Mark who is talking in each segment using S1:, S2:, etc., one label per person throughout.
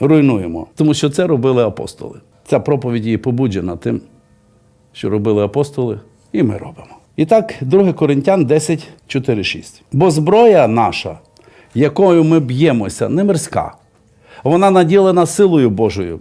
S1: руйнуємо. Тому що це робили апостоли. Ця проповідь є побуджена тим, що робили апостоли, і ми робимо. І так, 2 Коринтян 10, 4, 6. Бо зброя наша, якою ми б'ємося, не мирська. Вона наділена силою Божою,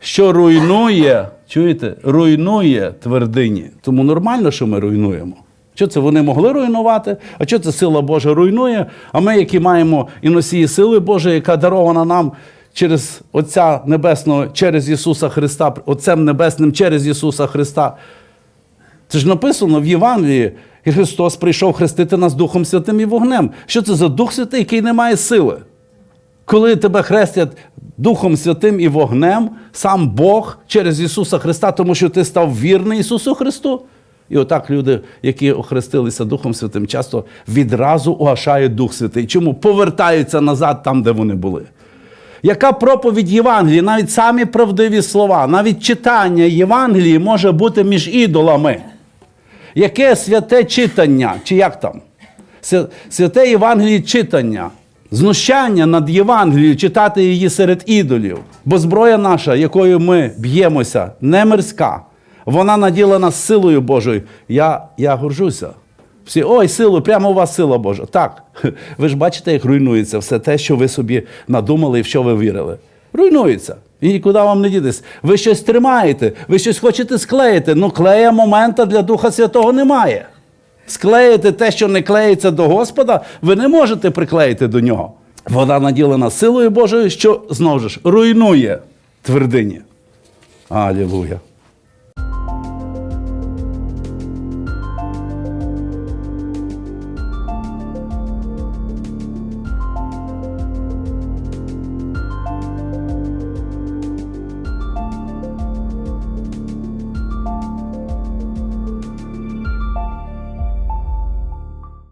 S1: що руйнує, чуєте, руйнує твердині. Тому нормально, що ми руйнуємо. Що це вони могли руйнувати? А що це сила Божа руйнує? А ми, які маємо і носії сили Божої, яка дарована нам через Отця Небесного, через Ісуса Христа, Отцем Небесним через Ісуса Христа. Це ж написано в Євангелії, Христос прийшов хрестити нас Духом Святим і вогнем. Що це за Дух Святий, який не має сили? Коли тебе хрестять Духом Святим і вогнем, сам Бог через Ісуса Христа, тому що ти став вірний Ісусу Христу. І отак люди, які охрестилися Духом Святим, часто відразу угашають Дух Святий. Чому повертаються назад там, де вони були? Яка проповідь Євангелії, навіть самі правдиві слова, навіть читання Євангелії може бути між ідолами. Яке святе читання, чи як там? Святе Євангеліє читання, знущання над Євангелією, читати її серед ідолів. Бо зброя наша, якою ми б'ємося, не мирська. Вона наділена силою Божою. Я, я горжуся. Всі, ой, силу, прямо у вас сила Божа. Так, ви ж бачите, як руйнується все те, що ви собі надумали і в що ви вірили. Руйнується. І нікуди вам не дітись. Ви щось тримаєте, ви щось хочете склеїти. Ну, клея момента для Духа Святого немає. Склеїти те, що не клеїться до Господа, ви не можете приклеїти до нього. Вона наділена силою Божою, що знову ж руйнує твердині. Алілуя.